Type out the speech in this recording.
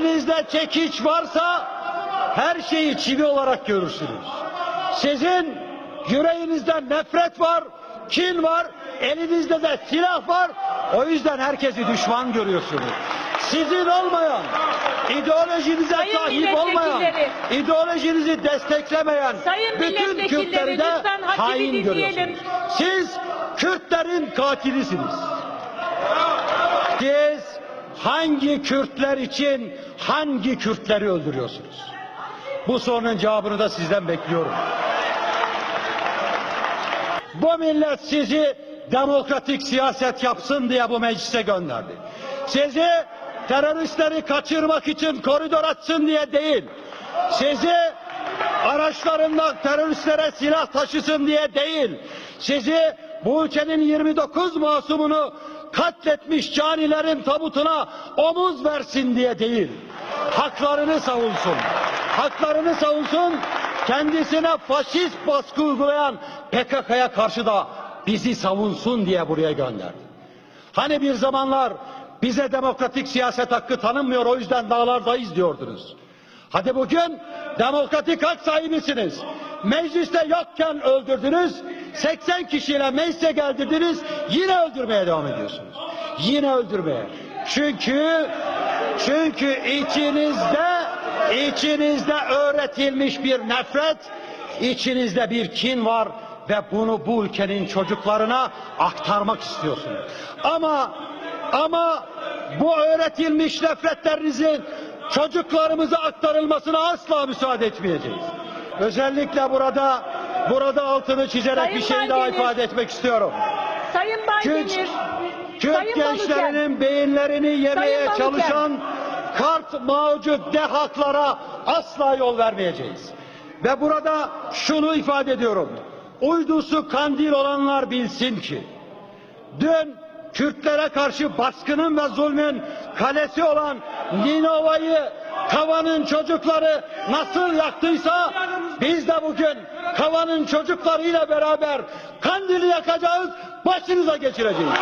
Elinizde çekiç varsa her şeyi çivi olarak görürsünüz. Sizin yüreğinizde nefret var, kin var, elinizde de silah var. O yüzden herkesi düşman görüyorsunuz. Sizin olmayan, ideolojinize Sayın sahip olmayan, ideolojinizi desteklemeyen Sayın bütün Kürtleri de hain görüyorsunuz. Siz Kürtlerin katilisiniz. Siz hangi Kürtler için hangi Kürtleri öldürüyorsunuz? Bu sorunun cevabını da sizden bekliyorum. Bu millet sizi demokratik siyaset yapsın diye bu meclise gönderdi. Sizi teröristleri kaçırmak için koridor açsın diye değil. Sizi araçlarından teröristlere silah taşısın diye değil. Sizi bu ülkenin 29 masumunu katletmiş canilerin tabutuna omuz versin diye değil. Haklarını savunsun. Haklarını savunsun. Kendisine faşist baskı uygulayan PKK'ya karşı da bizi savunsun diye buraya gönderdi. Hani bir zamanlar bize demokratik siyaset hakkı tanınmıyor o yüzden dağlardayız diyordunuz. Hadi bugün demokratik hak sahibisiniz. Mecliste yokken öldürdünüz, 80 kişiyle meclise geldirdiniz, yine öldürmeye devam ediyorsunuz. Yine öldürmeye. Çünkü çünkü içinizde içinizde öğretilmiş bir nefret, içinizde bir kin var ve bunu bu ülkenin çocuklarına aktarmak istiyorsunuz. Ama ama bu öğretilmiş nefretlerinizin çocuklarımıza aktarılmasına asla müsaade etmeyeceğiz. Özellikle burada burada altını çizerek Sayın bir şey daha Baydemir. ifade etmek istiyorum. Sayın Kürt, Baydemir, Kürt Sayın gençlerinin beyinlerini yemeye Balıken. çalışan kart mağcup dehaklara asla yol vermeyeceğiz. Ve burada şunu ifade ediyorum. Uydusu kandil olanlar bilsin ki dün Kürtlere karşı baskının ve zulmün kalesi olan Ninova'yı Kava'nın çocukları nasıl yaktıysa biz de bugün Kava'nın çocuklarıyla beraber Kandil'i yakacağız, başınıza geçireceğiz.